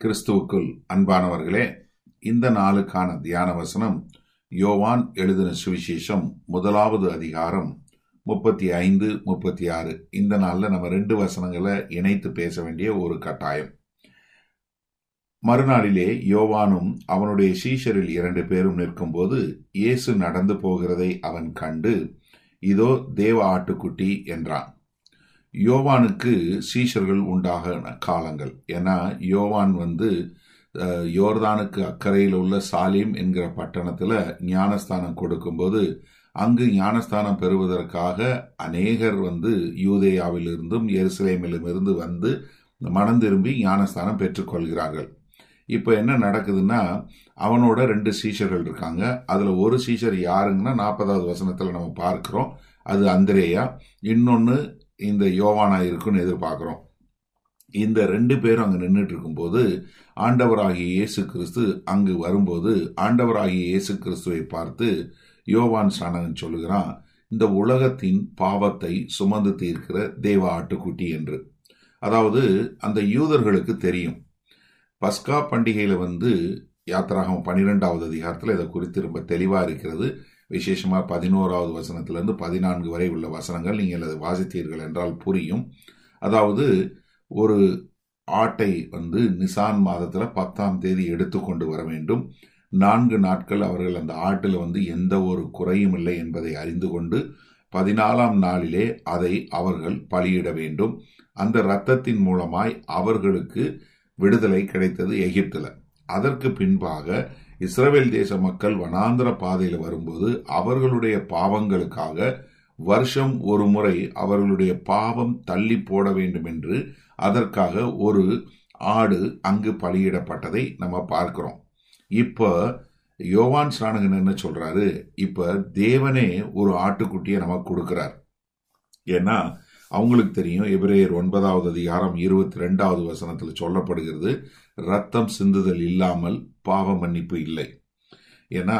கிறிஸ்துவுக்குள் அன்பானவர்களே இந்த நாளுக்கான தியான வசனம் யோவான் எழுதின சுவிசேஷம் முதலாவது அதிகாரம் முப்பத்தி ஐந்து முப்பத்தி ஆறு இந்த நாளில் நம்ம ரெண்டு வசனங்களை இணைத்து பேச வேண்டிய ஒரு கட்டாயம். மறுநாளிலே யோவானும் அவனுடைய சீஷரில் இரண்டு பேரும் நிற்கும்போது இயேசு நடந்து போகிறதை அவன் கண்டு இதோ தேவ ஆட்டுக்குட்டி என்றான். யோவானுக்கு சீஷர்கள் உண்டாக காலங்கள். ஏன்னா யோவான் வந்து யோர்தானுக்கு அக்கறையில் உள்ள சாலிம் என்கிற பட்டணத்தில் ஞானஸ்தானம் கொடுக்கும்போது அங்கு ஞானஸ்தானம் பெறுவதற்காக அநேகர் வந்து யூதேயாவிலிருந்தும் எருசலேமிலுமிருந்து வந்து மனம் திரும்பி ஞானஸ்தானம் பெற்றுக்கொள்கிறார்கள். இப்போ என்ன நடக்குதுன்னா அவனோட ரெண்டு சீஷர்கள் இருக்காங்க. அதில் ஒரு சீஷர் யாருங்கன்னா நாற்பதாவது வசனத்தில் நம்ம பார்க்குறோம். அது அந்திரேயா. இன்னொன்று இந்த யோவானா இருக்குன்னு எதிர்பார்க்குறோம். இந்த ரெண்டு பேரும் அங்கே நின்றுட்டு இருக்கும்போது ஆண்டவராகிய இயேசு கிறிஸ்து அங்கு வரும்போது ஆண்டவராகிய இயேசு கிறிஸ்துவை பார்த்து யோவான் சாணகன் சொல்லுகிறான் இந்த உலகத்தின் பாவத்தை சுமந்து தீர்க்கிற தேவ ஆட்டுக்குட்டி என்று. அதாவது அந்த யூதர்களுக்கு தெரியும். பஸ்கா பண்டிகையில் வந்து யாத்திராகம் பன்னிரெண்டாவது அதிகாரத்தில் இதை குறித்து ரொம்ப தெளிவாக இருக்கிறது. விசேஷமாக பதினோராவது வசனத்திலிருந்து பதினான்கு வரை உள்ள வசனங்கள் நீங்கள் அதை வாசித்தீர்கள் என்றால் புரியும். அதாவது ஒரு ஆட்டை வந்து நிசான் மாதத்தில் பத்தாம் தேதி எடுத்துக்கொண்டு வர வேண்டும். நான்கு நாட்கள் அவர்கள் அந்த ஆட்டில் வந்து எந்த ஒரு குறையும் இல்லை என்பதை அறிந்து கொண்டு பதினாலாம் நாளிலே அதை அவர்கள் பலியிட வேண்டும். அந்த இரத்தத்தின் மூலமாய் அவர்களுக்கு விடுதலை கிடைத்தது எகிப்தில். அதற்கு பின்பாக இஸ்ரவேல் தேச மக்கள் வனாந்திர பாதையில் வரும்போது அவர்களுடைய பாவங்களுக்காக வருஷம் ஒரு முறை அவர்களுடைய பாவம் தள்ளி போட வேண்டும் என்று அதற்காக ஒரு ஆடு அங்கு பலியிடப்பட்டதை நம்ம பார்க்கிறோம். இப்போ யோவான் ஸ்நானகன் என்ன சொல்றாரு? இப்ப தேவனே ஒரு ஆட்டுக்குட்டியை நமக்கு கொடுக்கிறார். ஏன்னா அவங்களுக்கு தெரியும். எபிரேயர் ஒன்பதாவது அதிகாரம் இருபத்தி ரெண்டாவது வசனத்தில் சொல்லப்படுகிறது ரத்தம் சிந்துதல் இல்லாமல் பாவ மன்னிப்பு இல்லை. ஏன்னா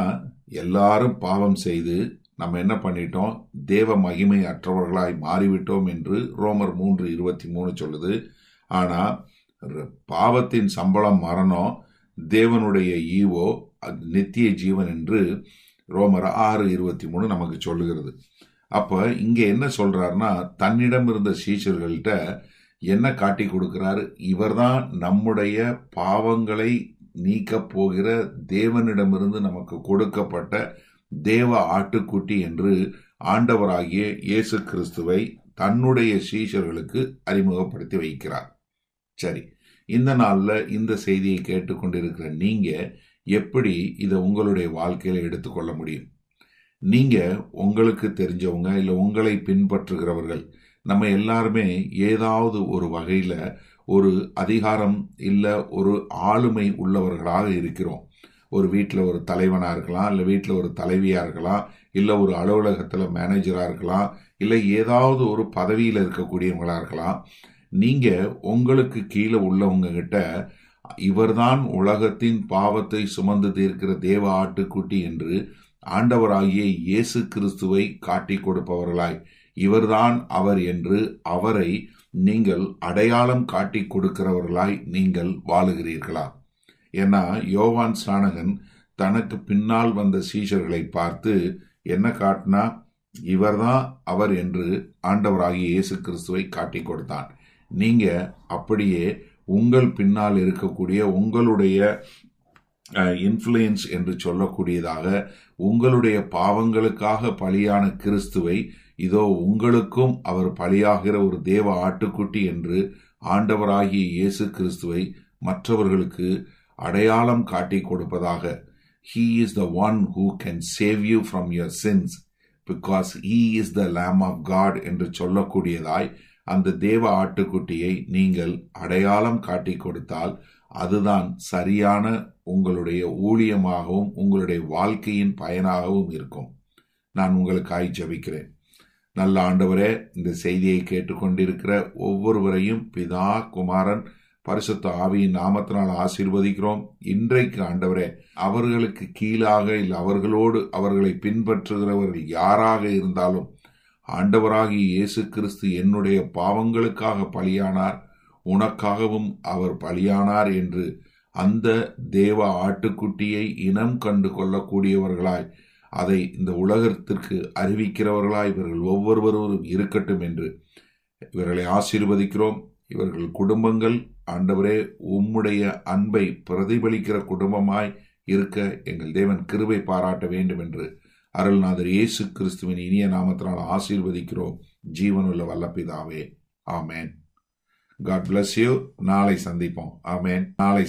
எல்லாரும் பாவம் செய்து நம்ம என்ன பண்ணிட்டோம்? தேவ மகிமை அற்றவர்களாய் மாறிவிட்டோம் என்று ரோமர் மூன்று இருபத்தி மூணு சொல்லுது. ஆனா பாவத்தின் சம்பளம் மரணம் தேவனுடைய ஈவோ நித்திய ஜீவன் என்று ரோமர் ஆறு இருபத்தி மூணு நமக்கு சொல்லுகிறது. அப்ப இங்க என்ன சொல்றாருன்னா தன்னிடம் இருந்த சீஷர்கள்ட்ட என்ன காட்டி கொடுக்கிறாரு? இவர்தான் நம்முடைய பாவங்களை நீக்கப் போகிற தேவனிடமிருந்து நமக்கு கொடுக்கப்பட்ட தேவ ஆட்டுக்குட்டி என்று ஆண்டவராகிய இயேசு கிறிஸ்துவை தன்னுடைய சீஷர்களுக்கு அறிமுகப்படுத்தி வைக்கிறார். சரி இந்த நாளில் இந்த செய்தியை கேட்டுக்கொண்டிருக்கிற நீங்க எப்படி இதை உங்களுடைய வாழ்க்கையில எடுத்துக்கொள்ள முடியும்? நீங்க உங்களுக்கு தெரிஞ்சவங்க இல்லை உங்களை பின்பற்றுகிறவர்கள் நம்ம எல்லாருமே ஏதாவது ஒரு வகையில் ஒரு அதிகாரம் இல்லை ஒரு ஆளுமை உள்ளவர்களாக இருக்கிறோம். ஒரு வீட்டில் ஒரு தலைவனாக இருக்கலாம் இல்லை வீட்டில் ஒரு தலைவியாக இருக்கலாம் இல்லை ஒரு அலுவலகத்தில் மேனேஜராக இருக்கலாம் இல்லை ஏதாவது ஒரு பதவியில் இருக்கக்கூடியவங்களாக இருக்கலாம். நீங்கள் உங்களுக்கு கீழே உள்ளவங்கக்கிட்ட இவர்தான் உலகத்தின் பாவத்தை சுமந்து தீர்க்கிற தேவ ஆட்டுக்குட்டி என்று ஆண்டவராகிய இயேசு கிறிஸ்துவை காட்டிக் கொடுப்பவர்களாய். இவர்தான் அவர் என்று அவரை நீங்கள் அடையாளம் காட்டிக் கொடுக்கிறவர்களாய் நீங்கள் வாழுகிறீர்களா? ஏன்னா யோவான் ஸ்நானகன் தனக்கு பின்னால் வந்த சீஷர்களை பார்த்து என்ன காட்டினா இவர்தான் அவர் என்று ஆண்டவராகிய இயேசு கிறிஸ்துவை காட்டிக் கொடுத்தான். நீங்க அப்படியே உங்கள் பின்னால் இருக்கக்கூடிய உங்களுடைய இன்ஃப்ளூயன்ஸ் என்று சொல்லக்கூடியதாக உங்களுடைய பாவங்களுக்காக பலியான கிறிஸ்துவை இதோ உங்களுக்கும் அவர் பலியாகிற ஒரு தேவ ஆட்டுக்குட்டி என்று ஆண்டவராகிய இயேசு கிறிஸ்துவை மற்றவர்களுக்கு அடையாளம் காட்டி கொடுப்பதாக. He is the one who can save you from your sins because he is the lamb of God என்று சொல்லக்கூடியதாய் அந்த தேவ ஆட்டுக்குட்டியை நீங்கள் அடையாளம் காட்டி கொடுத்தால் அதுதான் சரியான உங்களுடைய ஊழியமாகவும் உங்களுடைய வாழ்க்கையின் பயனாகவும் இருக்கும். நான் உங்களுக்காய் ஜபிக்கிறேன். நல்ல ஆண்டவரே இந்த செய்தியை கேட்டுக்கொண்டிருக்கிற ஒவ்வொருவரையும் பிதா குமாரன் பரிசுத்த ஆவியின் நாமத்தினால் ஆசீர்வதிக்கிறோம். இன்றைக்கு ஆண்டவரே அவர்களுக்கு கீழாக இல்லை அவர்களோடு அவர்களை பின்பற்றுகிறவர்கள் யாராக இருந்தாலும் ஆண்டவராகிய இயேசு கிறிஸ்து என்னுடைய பாவங்களுக்காக பலியானார் உனக்காகவும் அவர் பலியானார் என்று அந்த தேவ ஆட்டுக்குட்டியை இனம் கண்டு கொள்ளக்கூடியவர்களாய் அதை இந்த உலகத்திற்கு அறிவிக்கிறவர்களாய் இவர்கள் ஒவ்வொருவரும் இருக்கட்டும் என்று இவர்களை ஆசீர்வதிக்கிறோம். இவர்கள் குடும்பங்கள் ஆண்டவரே உம்முடைய அன்பை பிரதிபலிக்கிற குடும்பமாய் இருக்க எங்கள் தேவன் கிருபை பாராட்ட வேண்டும் என்று அருள்நாதர் இயேசு கிறிஸ்துவின் இனிய நாமத்தினால் ஆசீர்வதிக்கிறோம். ஜீவனுள்ள வல்லபிதாவே ஆமேன். காட் பிளஸ் யூ நாளை சந்திப்போம். ஆமேன். நாளை